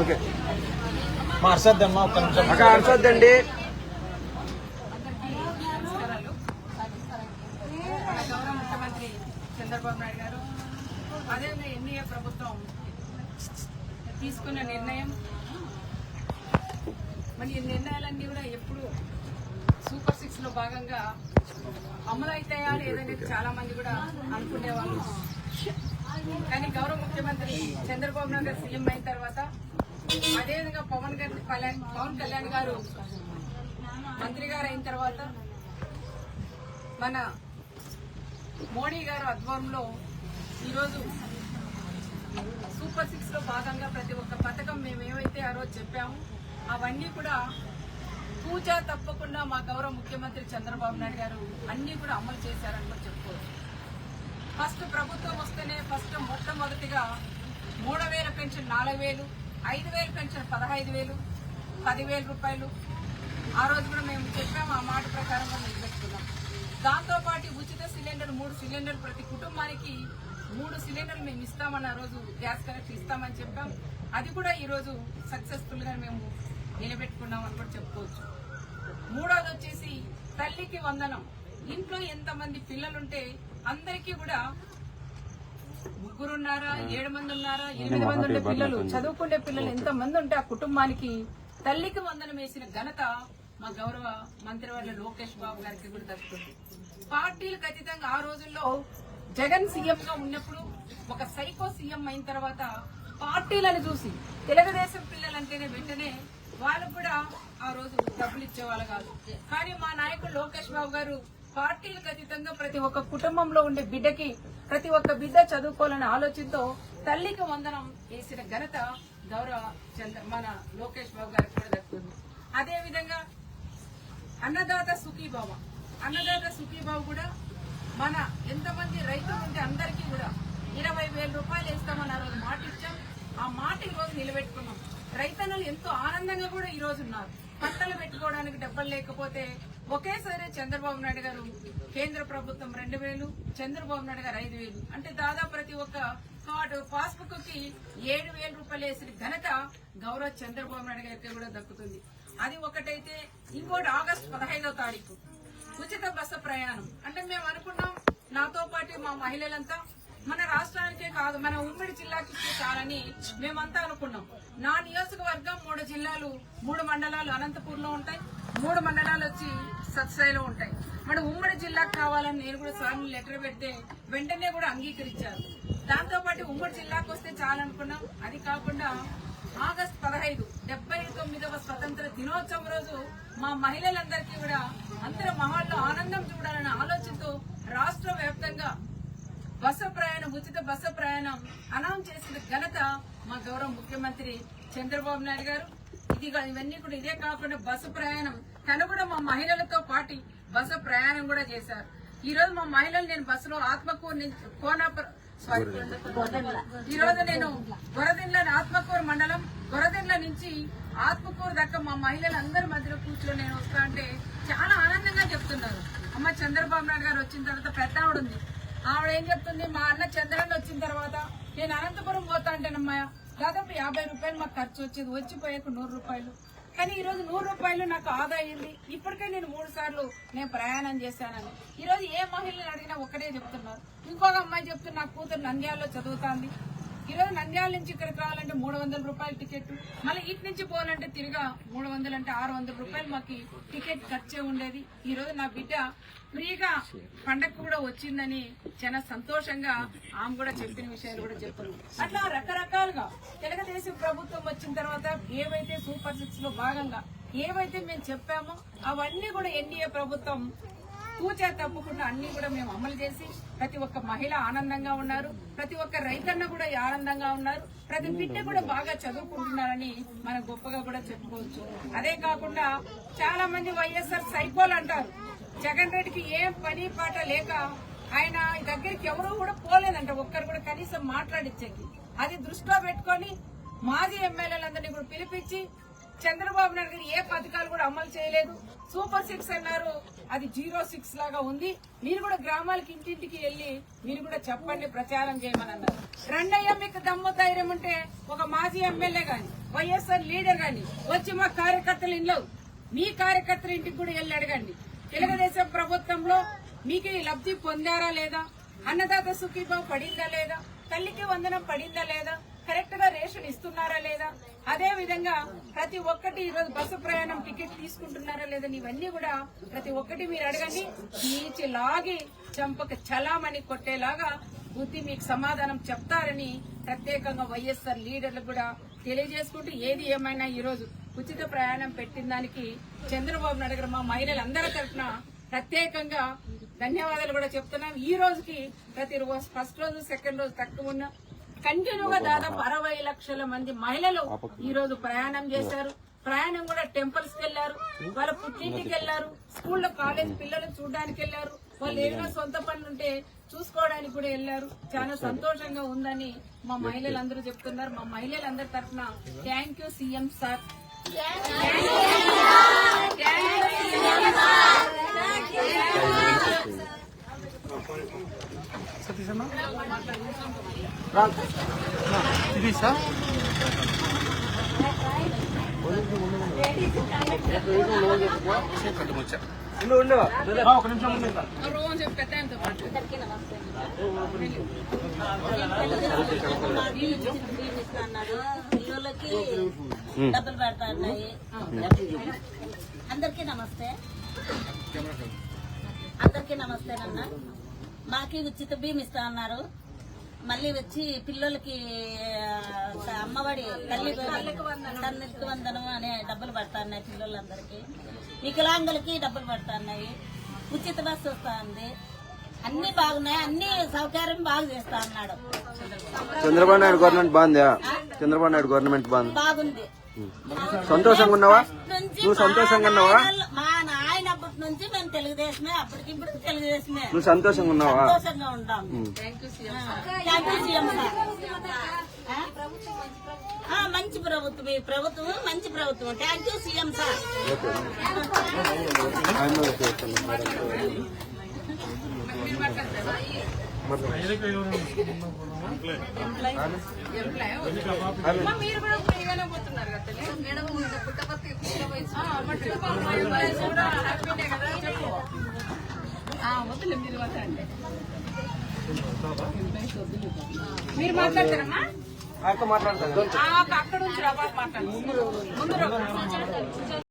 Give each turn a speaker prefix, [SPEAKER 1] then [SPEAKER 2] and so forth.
[SPEAKER 1] Okay.
[SPEAKER 2] మార్చొద్దమ్మా ఒక్క నిమిషం.
[SPEAKER 1] అక్క అరచొద్దండి
[SPEAKER 3] నమస్కారాలు మన గౌరవ ముఖ్యమంత్రి చంద్రబాబు నాయుడు గారు అదేవిధంగా ఎన్డీఏ ప్రభుత్వం తీసుకున్న నిర్ణయం. మరి ఈ నిర్ణయాలన్నీ కూడా ఎప్పుడు సూపర్ సిక్స్లో భాగంగా అమలు అవుతాయా లేదని చాలా మంది కూడా అనుకునేవాళ్ళు. కానీ గౌరవ ముఖ్యమంత్రి చంద్రబాబు నాయుడు గారు సీఎం అయిన తర్వాత అదేవిధంగా పవన్ గారి కళ్యాణ్ పవన్ కళ్యాణ్ గారు మంత్రి గారు అయిన తర్వాత మన మోడీ గారు ఆధ్వర్యంలో ఈరోజు సూపర్ సిక్స్లో భాగంగా ప్రతి ఒక్క పథకం మేము ఏమైతే ఆ రోజు చెప్పాము అవన్నీ కూడా పూజ తప్పకుండా మా గౌరవ ముఖ్యమంత్రి చంద్రబాబు నాయుడు గారు అన్నీ కూడా అమలు చేశారని కూడా చెప్పుకోవచ్చు. ఫస్ట్ ప్రభుత్వం వస్తేనే ఫస్ట్ మొట్టమొదటిగా మూడు వేల పెన్షన్ నాలుగు వేలు ఐదు వేలు పెన్షన్ పదహైదు వేలు పదివేల రూపాయలు. ఆ రోజు కూడా మేము చెప్పాము ఆ మాట ప్రకారం నిలబెట్టుకున్నాం దాంతోపాటు ఉచిత సిలిండర్ మూడు సిలిండర్ ప్రతి కుటుంబానికి మూడు సిలిండర్లు మేము ఇస్తామని ఆ రోజు గ్యాస్ కనెక్షన్ ఇస్తామని చెప్పాం. అది కూడా ఈరోజు సక్సెస్ఫుల్గా మేము నిలబెట్టుకున్నామని కూడా చెప్పుకోవచ్చు. మూడోది వచ్చేసి తల్లికి వందనం. ఇంట్లో ఎంతమంది పిల్లలుంటే అందరికీ కూడా ముగ్గురున్నారా ఏడు మంది ఉన్నారా ఎనిమిది మంది ఉండే పిల్లలు చదువుకునే పిల్లలు ఎంత మంది ఉంటే ఆ కుటుంబానికి తల్లికి వందనం వేసిన ఘనత మా గౌరవ మంత్రివర్ల లోకేష్ బాబు గారికి కూడా దక్కుతుంది. పార్టీలు ఖచ్చితంగా ఆ రోజుల్లో జగన్ సీఎం గా ఉన్నప్పుడు ఒక సైకో సీఎం అయిన తర్వాత పార్టీలను చూసి తెలుగుదేశం పిల్లలంటేనే వెంటనే వాళ్ళకు కూడా ఆ రోజు డబ్బులు ఇచ్చేవాళ్ళు కాదు. కానీ మా నాయకుడు లోకేష్ బాబు గారు పార్టీలకు అతీతంగా ప్రతి ఒక్క కుటుంబంలో ఉండే బిడ్డకి ప్రతి ఒక్క బిడ్డ చదువుకోవాలనే ఆలోచనతో తల్లికి వందనం వేసిన ఘనత గౌరవ చంద్ర మన లోకేష్ బాబు గారికి కూడా దక్కుతుంది. అదేవిధంగా అన్నదాత సుఖీభావ అన్నదాత సుఖీభావ కూడా మన ఎంతమంది రైతులు ఉంటే అందరికీ కూడా ఇరవై వేల రూపాయలు వేస్తామని ఆ రోజు మాట ఇచ్చాం ఆ మాట ఈ రోజు నిలబెట్టుకున్నాం. రైతన్నలు ఎంతో ఆనందంగా కూడా ఈ రోజు ఉన్నారు. పంటలు పెట్టుకోవడానికి డబ్బులు లేకపోతే ఒకేసారి చంద్రబాబు నాయుడు గారు కేంద్ర ప్రభుత్వం రెండు వేలు చంద్రబాబు నాయుడు గారు ఐదు వేలు. అంటే దాదాపు ప్రతి ఒక్క కార్డు పాస్బుక్కి ఏడు వేల రూపాయలు వేసిన ఘనత గౌరవ చంద్రబాబు నాయుడు గారికి కూడా దక్కుతుంది. అది ఒకటైతే ఇంకోటి ఆగస్టు పదహైదో తారీఖు. ఉచిత బస్సు ప్రయాణం. అంటే మేము అనుకున్నాం నాతో పాటు మా మహిళలంతా మన రాష్ట్రానికే కాదు మన ఉమ్మడి జిల్లాకి ఇస్తే చాలని మేమంతా అనుకున్నాం. నా నియోజకవర్గం మూడు జిల్లాలు మూడు మండలాలు అనంతపూర్లో ఉంటాయి మూడు మండలాలు వచ్చి సత్సాయిలో ఉంటాయి. మన ఉమ్మడి జిల్లాకు కావాలని నేను కూడా స్వామిని లెటర్ పెడితే వెంటనే కూడా అంగీకరించారు. దాంతో పాటు ఉమ్మడి జిల్లాకు వస్తే చాలనుకున్నాం. అది కాకుండా ఆగస్ట్ పదహైదు డెబ్బై తొమ్మిదవ స్వతంత్ర దినోత్సవం రోజు మా మహిళలందరికీ కూడా అందరి మహాల్లో ఆనందం చూడాలనే ఆలోచనతో రాష్ట్ర వ్యాప్తంగా బస్సు ప్రయాణం ఉచిత బస్సు ప్రయాణం అనౌన్స్ చేసిన ఘనత మా గౌరవ ముఖ్యమంత్రి చంద్రబాబు నాయుడు గారు. ఇది ఇవన్నీ కూడా ఇదే కాకుండా బస్సు ప్రయాణం. తను కూడా మా మహిళలతో పాటు బస్సు ప్రయాణం కూడా చేశారు. ఈ రోజు మా మహిళలు నేను బస్సులో ఆత్మకూరు నుంచి కోనాపురం సారీ ఈ రోజు నేను గొరదిండ్ల ఆత్మకూరు మండలం గొరదిండ్ల నుంచి ఆత్మకూరు దాకా మా మహిళలందరి మధ్యలో కూర్చొని నేను వస్తా అంటే చాలా ఆనందంగా చెప్తున్నారు. అమ్మ చంద్రబాబు నాయుడు గారు వచ్చిన తర్వాత పెద్ద ఆవిడ ఉంది. ఆవిడ ఏం చెప్తుంది? మా అన్న చంద్రన్న వచ్చిన తర్వాత నేను అనంతపురం పోతా అంటేనమ్మా దాదాపు యాభై రూపాయలు మాకు ఖర్చు వచ్చేది. వచ్చిపోయాక నూరు రూపాయలు. కానీ ఈ రోజు నూరు రూపాయలు నాకు ఆదా అయింది. ఇప్పటికే నేను మూడు సార్లు నేను ప్రయాణం చేశానని. ఈరోజు ఏ మహిళను అడిగినా ఒక్కటే చెప్తున్నారు. ఇంకొక అమ్మాయి చెప్తున్నా నా కూతురు నంద్యాలలో చదువుతాంది. ఈ రోజు నంద్యాల నుంచి ఇక్కడికి రావాలంటే మూడు వందల రూపాయలు టికెట్. మళ్ళీ ఇటు నుంచి పోవాలంటే తిరిగా మూడు వందలు అంటే ఆరు వందల రూపాయలు మాకు టికెట్ ఖర్చే ఉండేది. ఈ రోజు నా బిడ్డ ఫ్రీగా పండగ కూడా వచ్చిందని చాలా సంతోషంగా ఆమె కూడా చెప్పిన విషయాలు కూడా చెప్పారు. అట్లా రకరకాలుగా తెలుగుదేశం ప్రభుత్వం వచ్చిన తర్వాత ఏవైతే సూపర్ సిక్స్లో భాగంగా ఏవైతే మేము చెప్పామో అవన్నీ కూడా ఎన్డీఏ ప్రభుత్వం పూచా తప్పకుండా అన్ని కూడా మేము అమలు చేసి ప్రతి ఒక్క మహిళ ఆనందంగా ఉన్నారు. ప్రతి ఒక్క రైతన్న కూడా ఆనందంగా ఉన్నారు. ప్రతి బిడ్డ కూడా బాగా చదువుకుంటున్నారని మనం గొప్పగా కూడా చెప్పుకోవచ్చు. అదే కాకుండా చాలా మంది వైఎస్ఆర్ సైకోలు అంటారు. జగన్ రెడ్డికి ఏం పని పాట లేక ఆయన దగ్గరికి ఎవరూ కూడా పోలేదంట. ఒక్కరు కూడా కనీసం మాట్లాడించేకి అది దృష్టిలో పెట్టుకొని మాజీ ఎమ్మెల్యేలందరినీ కూడా పిలిపించి చంద్రబాబు నాయుడు గారు ఏ పథకాలు కూడా అమలు చేయలేదు. సూపర్ సిక్స్ అన్నారు. అది జీరో సిక్స్ లాగా ఉంది. మీరు కూడా గ్రామాలకి ఇంటింటికి వెళ్ళి మీరు కూడా చెప్పండి ప్రచారం చేయమని అన్నారు రెండయ్య మీకు దమ్ము ధైర్యం ఉంటే ఒక మాజీ ఎమ్మెల్యే గాని వైఎస్ఆర్ లీడర్ గాని వచ్చి మా కార్యకర్తలు ఇంట్లో మీ కార్యకర్తల ఇంటికి కూడా వెళ్ళి అడగండి. తెలుగుదేశం ప్రభుత్వంలో మీకు ఈ లబ్ధి పొందారా లేదా? అన్నదాత సుఖీభావం పడిందా లేదా? తల్లికి వందనం పడిందా లేదా? కరెక్ట్గా రేషన్ ఇస్తున్నారా లేదా? అదే విధంగా ప్రతి ఒక్కటి ఈరోజు బస్సు ప్రయాణం టికెట్ తీసుకుంటున్నారా లేదా ఇవన్నీ కూడా ప్రతి ఒక్కటి మీరు అడగండి. నీచి లాగి చంపక చలామణి కొట్టేలాగా బుద్ధి మీకు సమాధానం చెప్తారని ప్రత్యేకంగా వైఎస్ఆర్ లీడర్లు కూడా తెలియజేసుకుంటూ ఏది ఏమైనా ఈరోజు ఉచిత ప్రయాణం పెట్టిన దానికి చంద్రబాబు నాయుడు గారు మా మహిళలందరి తరఫున ప్రత్యేకంగా ధన్యవాదాలు కూడా చెప్తున్నాం. ఈ రోజుకి ప్రతి రోజు ఫస్ట్ రోజు సెకండ్ రోజు తక్కువ ఉన్న కంటిన్యూగా దాదాపు అరవై లక్షల మంది మహిళలు ఈ రోజు ప్రయాణం చేశారు. ప్రయాణం కూడా టెంపుల్స్కి వెళ్ళారు వాళ్ళ పుట్టింటికి వెళ్ళారు స్కూల్లో కాలేజ్ పిల్లలు చూడడానికి వెళ్ళారు వాళ్ళు ఏదైనా సొంత పనులు ఉంటే చూసుకోవడానికి కూడా వెళ్ళారు చాలా సంతోషంగా ఉందని మా మహిళలందరూ చెప్తున్నారు. మా మహిళలందరి తరఫున థ్యాంక్ యూ సీఎం సార్.
[SPEAKER 2] ఇది సార్ ఒక నిమిషం
[SPEAKER 1] డబ్బులు పెడతా ఉన్నాయి అందరికీ నమస్తే అందరికీ నమస్తే అన్న మాకి ఉచిత బియ్యం ఇస్తా అన్నారు మళ్ళీ వచ్చి పిల్లలకి అమ్మఒడి తల్లి తల్లికి వందనం అనే డబ్బులు పడతా ఉన్నాయి పిల్లలందరికీ. వికలాంగులకి డబ్బులు పడతా ఉన్నాయి ఉచిత బస్సు వస్తా ఉంది అన్ని బాగున్నాయి. అన్ని సౌకర్యం బాగా చేస్తా అన్నాడు
[SPEAKER 4] చంద్రబాబు నాయుడు గవర్నమెంట్ బాగుందా? చంద్రబాబు నాయుడు గవర్నమెంట్ బాగుంది?
[SPEAKER 1] బాగుంది.
[SPEAKER 4] సంతోషంగా ఉన్నావా? నువ్వు సంతోషంగా ఉన్నావా?
[SPEAKER 1] మా అప్పటి నుంచి మేము తెలుగుదేశమే అప్పటికి ఇప్పుడు తెలుగుదేశమే.
[SPEAKER 4] నువ్వు సంతోషంగా ఉన్నావా?
[SPEAKER 1] సంతోషంగా ఉంటాం
[SPEAKER 3] థ్యాంక్ యూ సీఎం
[SPEAKER 1] సార్. మంచి ప్రభుత్వం ఈ ప్రభుత్వం మంచి ప్రభుత్వం. థ్యాంక్ యూ సీఎం సార్
[SPEAKER 4] చేస్తాను.
[SPEAKER 3] మీరు మీరు కూడా కదా మీరు మీరు మాట్లాడతారమ్మా
[SPEAKER 4] అక్క
[SPEAKER 3] మాట్లాడతారు అక్కడ నుంచి రా బాబు ముందు రా.